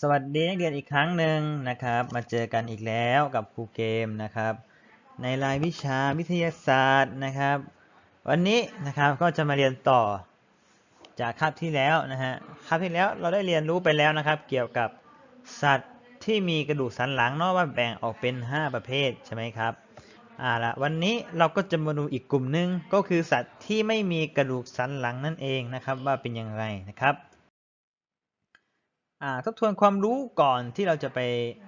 สวัสดีนักเรียนอีกครั้งหนึ่งนะครับ มาเจอกันอีกแล้วกับครูเกมนะครับ ในรายวิชาวิทยาศาสตร์นะครับ วันนี้นะครับก็จะมาเรียนต่อจากคาบที่แล้วนะฮะคาบที่แล้วเราได้เรียนรู้ไปแล้วนะครับ เกี่ยวกับสัตว์ที่มีกระดูกสันหลังเนาะว่าแบ่งออกเป็น 5 ประเภทใช่ไหมครับอ่าละวันนี้เราก็จะมาดูอีกกลุ่มหนึ่งก็คือสัตว์ที่ไม่มีกระดูกสันหลังนั่นเองนะครับ ว่าเป็นอย่างไรนะครับ ทบทวนความรู้ก่อนที่เราจะไป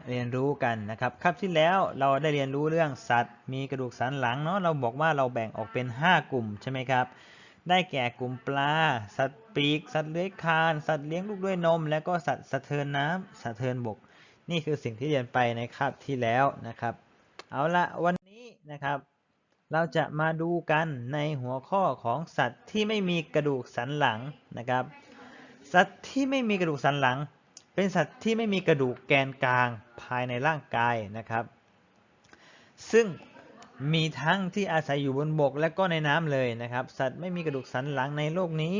เรียนรู้กันนะครับคาบที่แล้วเราได้เรียนรู้เรื่องสัตว์ มีกระดูกสันหลังเนาะเราบอกว่าเราแบ่งออกเป็น 5 กลุ่มใช่ไหมครับ ได้แก่กลุ่มปลา สัตว์ปีก สัตว์เลื้อยคลาน สัตว์เลี้ยงลูกด้วยนม และก็สัตว์สะเทินน้ำสะเทินบก นี่คือสิ่งที่เรียนไปในคาบที่แล้วนะครับ เอาละวันนี้นะครับ เราจะมาดูกันในหัวข้อของสัตว์ที่ไม่มีกระดูกสันหลังนะครับ สัตว์ที่ไม่มีกระดูกสันหลัง เป็นสัตว์ที่ไม่มีกระดูกแกนกลางภายในร่างกายนะครับ ซึ่งมีทั้งที่อาศัยอยู่บนบกและก็ในน้ำเลยนะครับ สัตว์ไม่มีกระดูกสันหลังในโลกนี้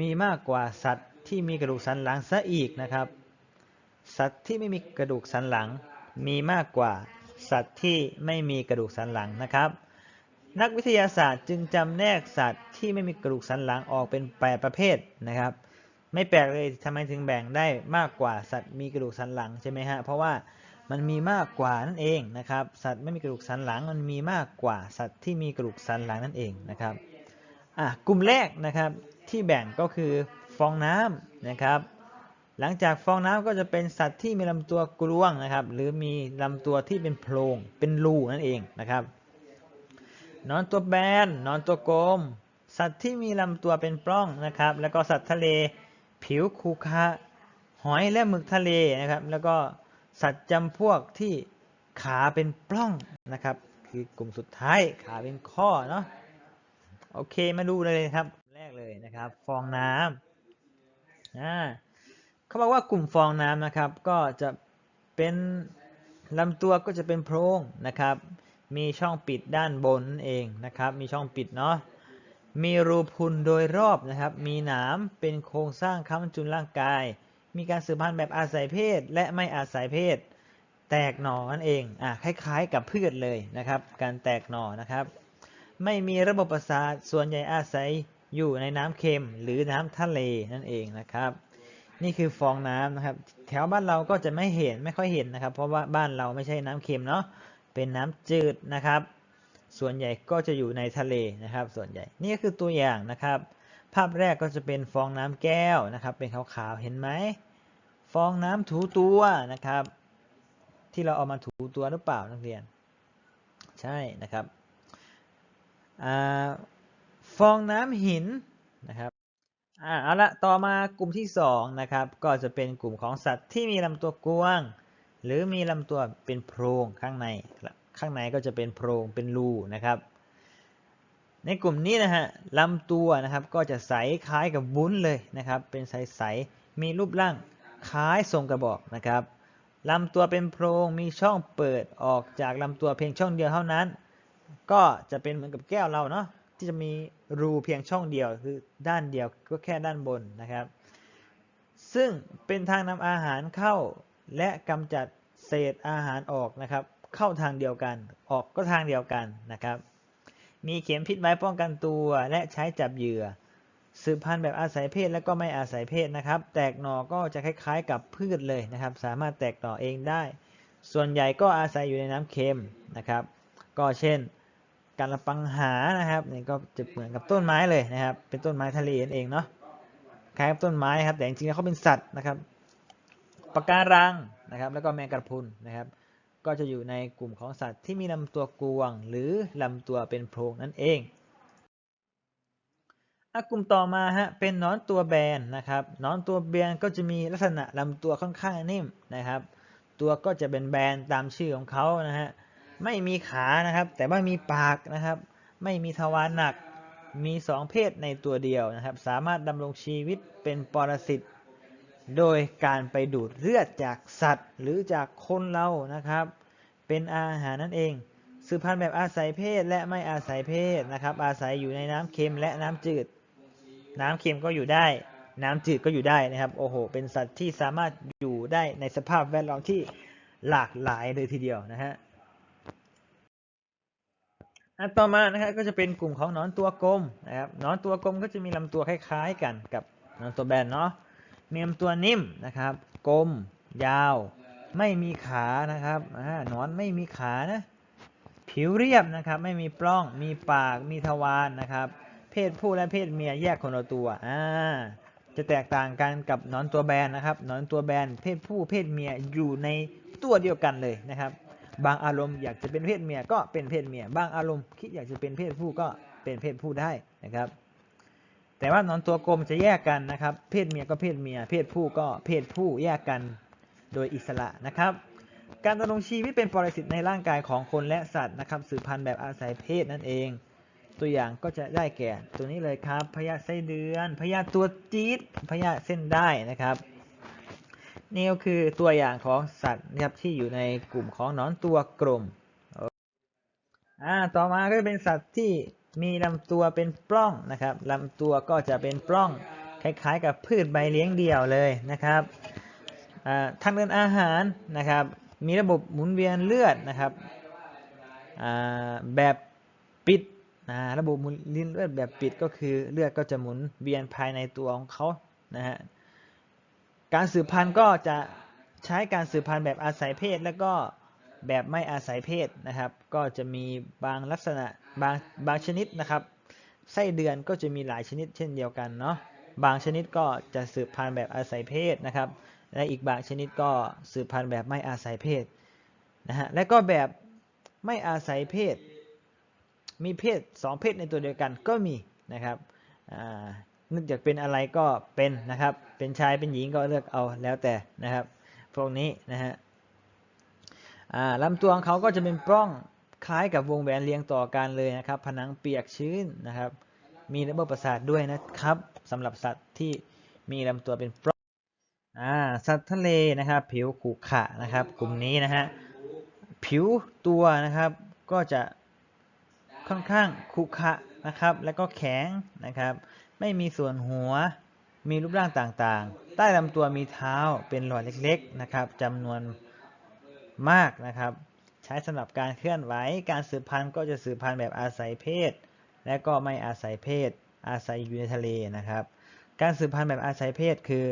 มีมากกว่าสัตว์ที่มีกระดูกสันหลังซะอีกนะครับ สัตว์ที่ไม่มีกระดูกสันหลัง มีมากกว่าสัตว์ที่ไม่มีกระดูกสันหลังนะครับ นักวิทยาศาสตร์จึงจำแนกสัตว์ที่ไม่มีกระดูกสันหลังออกเป็นแปดประเภทนะครับ ไม่แปลกเลยทำไมถึงแบ่งได้มากกว่าสัตว์มีกระดูกสันหลังใช่ไหมฮะเพราะว่ามันมีมากกว่านั่นเองนะครับ สัตว์ไม่มีกระดูกสันหลังมันมีมากกว่าสัตว์ที่มีกระดูกสันหลังนั่นเองนะครับอะกลุ่มแรกนะครับที่แบ่งก็คือฟองน้ำนะครับ หลังจากฟองน้ำก็จะเป็นสัตว์ที่มีลำตัวกลวงนะครับ หรือมีลำตัวที่เป็นโพรงเป็นรูนั่นเองนะครับนอนตัวแบนนอนตัวกลม สัตว์ที่มีลำตัวเป็นปล้องนะครับ แล้วก็สัตว์ทะเล ผิวคูคะหอยและหมึกทะเลนะครับ แล้วก็สัตว์จำพวกที่ขาเป็นปล้องนะครับ คือกลุ่มสุดท้ายขาเป็นข้อเนาะโอเคมาดูเลยครับแรกเลยนะครับ ฟองน้ำอ่าเขาบอกว่ากลุ่มฟองน้ำนะครับ ก็จะเป็นลำตัวก็จะเป็นโพรงนะครับ มีช่องปิดด้านบนนั่นเองนะครับ มีช่องปิดเนาะ มีรูพุนโดยรอบนะครับ มีหนามเป็นโครงสร้างค้ำจุนร่างกาย มีการสืบพันธุ์แบบอาศัยเพศ และไม่อาศัยเพศ แตกหน่อนั่นเองอะคล้ายๆ กับพืชเลยนะครับ การแตกหน่อนะครับ ไม่มีระบบประสาทส่วนใหญ่อาศัยอยู่ในน้ำเค็มหรือน้ำทะเลนั่นเองนะครับ นี่คือฟองน้ำนะครับ แถวบ้านเราก็จะไม่เห็นไม่ค่อยเห็นนะครับ เพราะว่าบ้านเราไม่ใช่น้ำเค็มเนาะเป็นน้ำจืดนะครับ ส่วนใหญ่ก็จะอยู่ในทะเลนะครับ ส่วนใหญ่ นี่ก็คือตัวอย่างนะครับ ภาพแรกก็จะเป็นฟองน้ำแก้วนะครับ เป็นขาวๆ เห็นไหม ฟองน้ำถูตัวนะครับ ที่เราเอามาถูตัวหรือเปล่านักเรียน ใช่นะครับอฟองน้ำหินนะครับอ่าเอาละต่อมากลุ่มที่สองนะครับ ก็จะเป็นกลุ่มของสัตว์ที่มีลำตัวกว้าง หรือมีลำตัวเป็นโพรงข้างใน ข้างในก็จะเป็นโพรงเป็นรูนะครับในกลุ่มนี้นะฮะลำตัวนะครับก็จะใสคล้ายกับวุ้นเลยนะครับ เป็นใสๆมีรูปร่างคล้ายทรงกระบอกนะครับลำตัวเป็นโพรงมีช่องเปิดออกจากลำตัวเพียงช่องเดียวเท่านั้น ก็จะเป็นเหมือนกับแก้วเราเนาะที่จะมีรูเพียงช่องเดียวคือด้านเดียวก็แค่ด้านบนนะครับ ซึ่งเป็นทางนำอาหารเข้าและกำจัดเศษอาหารออกนะครับ เข้าทางเดียวกัน ออกก็ทางเดียวกันนะครับ มีเข็มพิษไว้ป้องกันตัวและใช้จับเหยื่อ สืบพันธุ์แบบอาศัยเพศและก็ไม่อาศัยเพศนะครับ แตกหน่อก็จะคล้ายๆกับพืชเลยนะครับ สามารถแตกหน่อเองได้ ส่วนใหญ่ก็อาศัยอยู่ในน้ำเค็มนะครับ ก็เช่นการละปังหานะครับนี่ก็จะเหมือนกับต้นไม้เลยนะครับ เป็นต้นไม้ทะเลนั่นเองเนาะคล้ายกับต้นไม้ครับ แต่จริงๆแล้วเขาเป็นสัตว์นะครับปะการังนะครับ แล้วก็แมงกะพรุนนะครับ ก็จะอยู่ในกลุ่มของสัตว์ที่มีลำตัวกวง หรือลำตัวเป็นโพรงนั่นเองอกลุ่มต่อมาฮะเป็นนอนตัวแบนนะครับนอนตัวแบนก็จะมีลักษณะลำตัวค่อนข้างนิ่มนะครับ ตัวก็จะเป็นแบนตามชื่อของเขานะฮะไม่มีขานะครับ แต่ว่ามีปากนะครับ ไม่มีทวารหนัก มีสองเพศในตัวเดียวนะครับ สามารถดำรงชีวิตเป็นปรสิต โดยการไปดูดเลือดจากสัตว์ หรือจากคนเรานะครับ เป็นอาหารนั่นเอง สืบพันธุ์แบบอาศัยเพศและไม่อาศัยเพศนะครับ อาศัยอยู่ในน้ำเค็มและน้ำจืด น้ำเค็มก็อยู่ได้ น้ำจืดก็อยู่ได้นะครับ โอ้โห เป็นสัตว์ที่สามารถอยู่ได้ในสภาพแวดล้อมที่หลากหลายเลยทีเดียวนะฮะอันต่อมานะครับก็จะเป็นกลุ่มของหนอนตัวกลมนะครับหนอนตัวกลมก็จะมีลำตัวคล้าย ๆ กันกับหนอนตัวแบนเนาะ มีลำตัวนิ่มนะครับ กลม ยาว ไม่มีขานะครับอ่าหนอนไม่มีขานะผิวเรียบนะครับไม่มีปล้องมีปากมีทวารนะครับ เพศผู้และเพศเมียแยกคนละตัวอ่าจะแตกต่างกันกับหนอนตัวแบนนะครับหนอนตัวแบนเพศผู้เพศเมียอยู่ในตัวเดียวกันเลยนะครับ บางอารมณ์อยากจะเป็นเพศเมียก็เป็นเพศเมีย บางอารมณ์คิดอยากจะเป็นเพศผู้ก็เป็นเพศผู้ได้นะครับ แต่ว่านอนตัวกลมจะแยกกันนะครับ เพศเมียก็เพศเมีย เพศผู้ก็เพศผู้แยกกันโดยอิสระนะครับ การดำรงชีวิตเป็นปรสิตในร่างกายของคนและสัตว์นะครับสืบพันธุ์แบบอาศัยเพศนั่นเอง ตัวอย่างก็จะได้แก่ ตัวนี้เลยครับพยาธิไส้เดือนพยาธิตัวจี๊ดพยาธิเส้นได้นะครับนี่ก็คือตัวอย่างของสัตว์นะครับที่อยู่ในกลุ่มของนอนตัวกลมอ่าต่อมาก็จะเป็นสัตว์ที่ มีลำตัวเป็นปล้องนะครับลำตัวก็จะเป็นปล้องคล้ายๆ กับพืชใบเลี้ยงเดี่ยวเลยนะครับทางเดินอาหารนะครับ มีระบบหมุนเวียนเลือดนะครับแบบปิดนะระบบหมุนเวียนเลือดแบบปิดก็คือเลือดก็จะหมุนเวียนภายในตัวของเขานะฮะการสืบพันธุ์ก็จะใช้การสืบพันธุ์แบบอาศัยเพศ และก็แบบไม่อาศัยเพศนะครับ ก็จะมีบางลักษณะ บางบางชนิดนะครับไส้เดือนก็จะมีหลายชนิดเช่นเดียวกันเนาะบางชนิดก็จะสืบพันธุ์แบบอาศัยเพศนะครับ และอีกบางชนิดก็สืบพันธุ์แบบไม่อาศัยเพศนะฮะและก็แบบไม่อาศัยเพศ มีเพศสองเพศในตัวเดียวกันก็มีนะครับอ่านึกอยากเป็นอะไรก็เป็นนะครับ เป็นชายเป็นหญิงก็เลือกเอาแล้วแต่นะครับ พวกนี้นะฮะลำตัวของเขาก็จะเป็นปล้อง คล้ายกับวงแหวนเรียงต่อกันเลยนะครับ ผนังเปียกชื้นนะครับ มีระบบประสาทด้วยนะครับสำหรับสัตว์ที่มีลำตัวเป็นปล้องอ่าสัตว์ทะเลนะครับ ผิวขรุขระนะครับ กลุ่มนี้นะฮะผิวตัวนะครับก็จะค่อนข้างขรุขระนะครับ แล้วก็แข็งนะครับ ไม่มีส่วนหัวมีรูปร่างต่างๆ ใต้ลำตัวมีเท้าเป็นรอยเล็กๆนะครับจำนวนมากนะครับ ใช้สำหรับการเคลื่อนไหว การสืบพันธุ์ก็จะสืบพันธุ์แบบอาศัยเพศ และก็ไม่อาศัยเพศ อาศัยอยู่ในทะเลนะครับ การสืบพันธุ์แบบอาศัยเพศคือ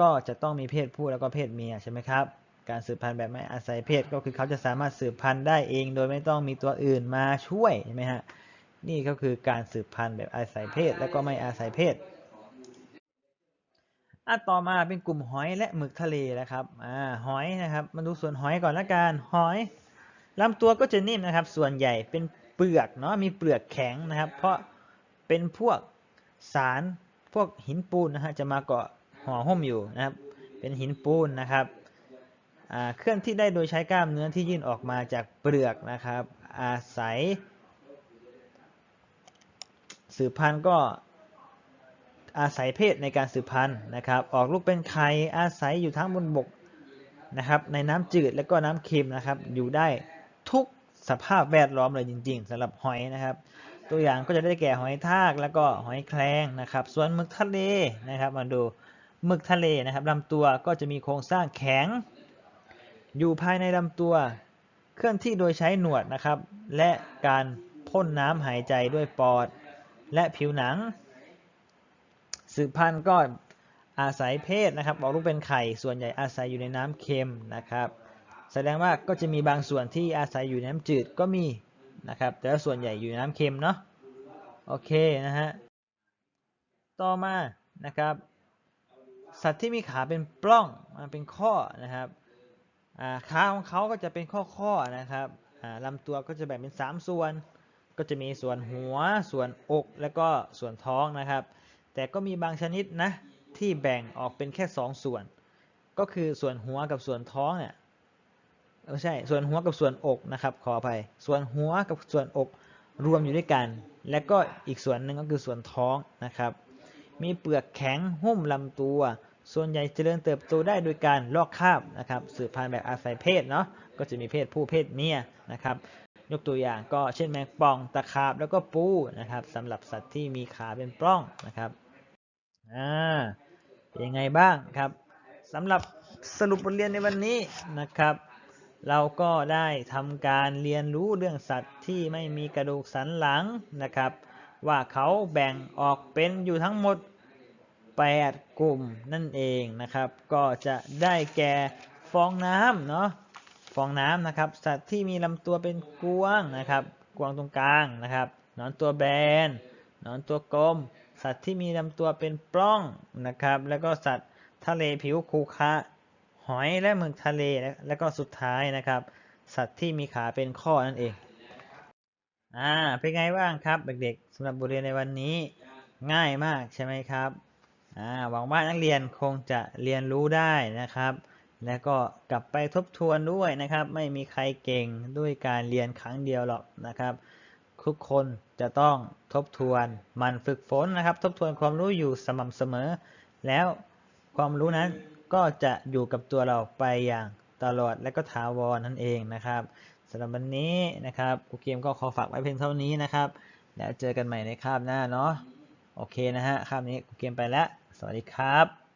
ก็จะต้องมีเพศผู้แล้วก็เพศเมียใช่ไหมครับ การสืบพันธุ์แบบไม่อาศัยเพศก็คือเขาจะสามารถสืบพันธุ์ได้เอง โดยไม่ต้องมีตัวอื่นมาช่วยใช่ไหมฮะ นี่ก็คือการสืบพันธุ์แบบอาศัยเพศ และก็ไม่อาศัยเพศอะต่อมาเป็นกลุ่มหอยและหมึกทะเลนะครับ อ่า หอยนะครับ มาดูส่วนหอยก่อนละกัน หอย ลำตัวก็จะนิ่มนะครับ ส่วนใหญ่เป็นเปลือกเนาะมีเปลือกแข็งนะครับ เพราะเป็นพวกสารพวกหินปูนนะฮะจะมาเกาะห่อหุ้มอยู่นะครับ เป็นหินปูนนะครับเคลื่อนที่ได้โดยใช้กล้ามเนื้อที่ยื่นออกมาจากเปลือกนะครับ อาศัย สืบพันธุ์ก็อาศัยเพศในการสืบพันธุ์นะครับ ออกลูกเป็นไข่อาศัยอยู่ทั้งบนบกนะครับ ในน้ำจืดและก็น้ำเค็มนะครับ อยู่ได้ สภาพแวดล้อมเลยจริง ๆสำหรับหอยนะครับ ตัวอย่างก็จะได้แก่หอยทากแล้วก็หอยแครงนะครับ ส่วนหมึกทะเลนะครับ มาดูหมึกทะเลนะครับลำตัวก็จะมีโครงสร้างแข็ง อยู่ภายในลำตัว เคลื่อนที่โดยใช้หนวดนะครับ และการพ่นน้ำหายใจด้วยปอด และผิวหนัง สืบพันธุ์ก็อาศัยเพศนะครับออกลูกเป็นไข่ส่วนใหญ่อาศัยอยู่ในน้ำเค็มนะครับ แสดงว่าก็จะมีบางส่วนที่อาศัยอยู่ในน้ำจืดก็มีนะครับ แต่ส่วนใหญ่อยู่นน้ำเค็มเนาะโอเคนะฮะต่อมานะครับ สัตว์ที่มีขาเป็นปล้องเป็นข้อนะครับขาของเขาก็จะเป็นข้อข้อนะครับลำตัวก็จะแบ่งเป็น 3 ส่วน ก็จะมีส่วนหัว ส่วนอก และก็ส่วนท้องนะครับ แต่ก็มีบางชนิดนะที่แบ่งออกเป็นแค่ 2 ส่วน ก็คือส่วนหัวกับส่วนท้องเนี่ย ไม่ใช่ส่วนหัวกับส่วนอกนะครับ ขออภัย ส่วนหัวกับส่วนอกรวมอยู่ด้วยกัน และก็อีกส่วนหนึ่งก็คือส่วนท้องนะครับ มีเปลือกแข็งหุ้มลำตัว ส่วนใหญ่เจริญเติบโตได้โดยการลอกคราบนะครับ สืบพันธุ์แบบอาศัยเพศเนาะก็จะมีเพศผู้เพศเมียนะครับ ยกตัวอย่างก็เช่นแมงป่องตะขาบแล้วก็ปูนะครับสำหรับสัตว์ที่มีขาเป็นปล้องนะครับอ่าเป็นยังไงบ้างครับสำหรับสรุปบทเรียนในวันนี้นะครับ เราก็ได้ทำการเรียนรู้เรื่องสัตว์ที่ไม่มีกระดูกสันหลังนะครับ ว่าเขาแบ่งออกเป็นอยู่ทั้งหมด 8 กลุ่มนั่นเองนะครับ ก็จะได้แก่ฟองน้ำเนาะฟองน้ำนะครับ สัตว์ที่มีลำตัวเป็นกวางนะครับ กวางตรงกลางนะครับนอนตัวแบนนอนตัวกลม สัตว์ที่มีลำตัวเป็นปล้องนะครับ แล้วก็สัตว์ทะเลผิวคูคะ หอยและหมึกทะเลและแล้วก็สุดท้ายนะครับ สัตว์ที่มีขาเป็นข้อนั่นเองอ่าเป็นไงบ้างครับเด็กๆสำหรับบทเรียนในวันนี้ง่ายมากใช่ไหมครับอ่าหวังว่านักเรียนคงจะเรียนรู้ได้นะครับ แล้วก็กลับไปทบทวนด้วยนะครับ ไม่มีใครเก่งด้วยการเรียนครั้งเดียวหรอกนะครับ ทุกคนจะต้องทบทวนมันฝึกฝนนะครับ ทบทวนความรู้อยู่สม่ำเสมอ แล้วความรู้นั้น ก็จะอยู่กับตัวเราไปอย่างตลอดและก็ถาวรนั่นเองนะครับสำหรับวันนี้นะครับครูเกมก็ขอฝากไว้เพียงเท่านี้นะครับแล้วเจอกันใหม่ในคาบหน้าเนาะโอเคนะฮะคาบนี้ครูเกมไปแล้ว สวัสดีครับ